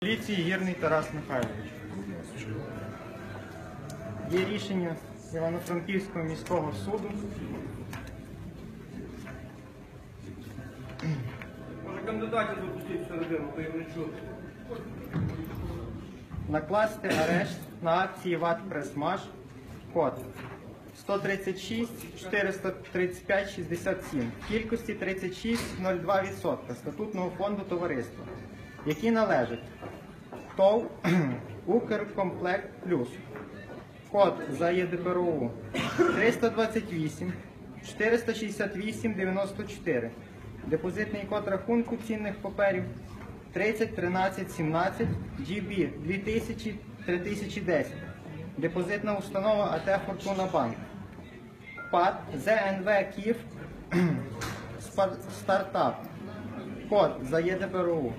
Поліції Гірний Тарас Михайлович. Є рішення Івано-Франківського міського суду. Може кандидатів запустити всередину, то я не чую. Накласти арешт на акції ВАТ Пресмаш. Код 136 435 67 в кількості 36,02% статутного фонду товариства, які належать ТОВ Укркомплект Плюс. Код за ЄДПРУ 328 468 94. Депозитний код рахунку цінних паперів 30 13 17 GB 2000 3010. Депозитна установа АТ Фортуна Банк. ПАД ЗНВ Київ Стартап. Код за ЄДПРУ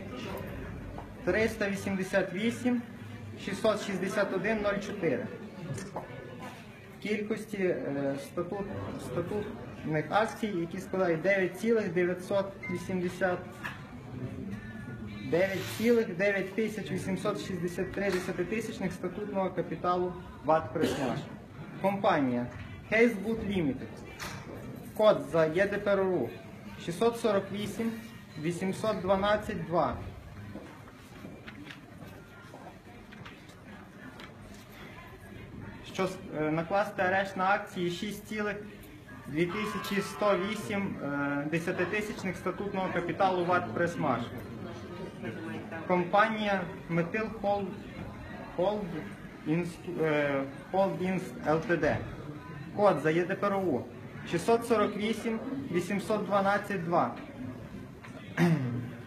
388 661 04. В кількості е, статут, статутних акцій, які складають 9,980 9,9863 десятитисячних статутного капіталу ВАТ Пресмаш. Компанія Хейсбут Limited. Код за ЄДПРУ 648 812 2. Що е, накласти арешт на акції 6,2108 е, десятитисячних статутного капіталу ВАТ Пресмаш. Компанія Метил Холд Холд е, Холдінс ЛТД. Код за ЄДПРУ 648 812 2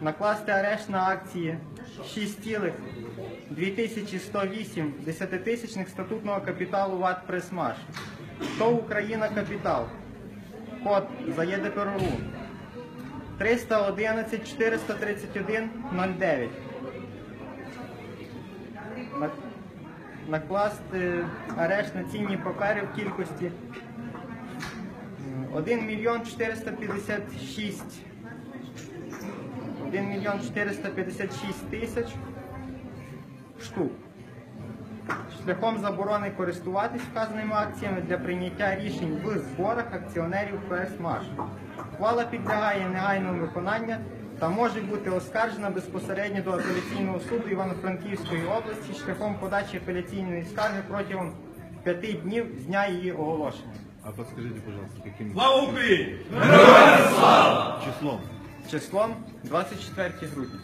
накласти арешт на акції 6,2108 десятитисячних статутного капіталу ВАТ Пресмаш. ТОВ Україна Капітал. Код за ЄДПРУ 311 431 09. Накласти арешт на цінні папери в кількості 1 мільйон 456 1 мільйон 456 тисяч штук. Шляхом заборони користуватись вказаними акціями для прийняття рішень в зборах акціонерів ПС «Маш». Ухвала підлягає негайному виконання та може бути оскаржена безпосередньо до апеляційного суду Івано-Франківської області шляхом подачі апеляційної скарги протягом п'яти днів з дня її оголошення. А подскажите, пожалуйста, каким Слава Україні! числом? числом 24 грудня.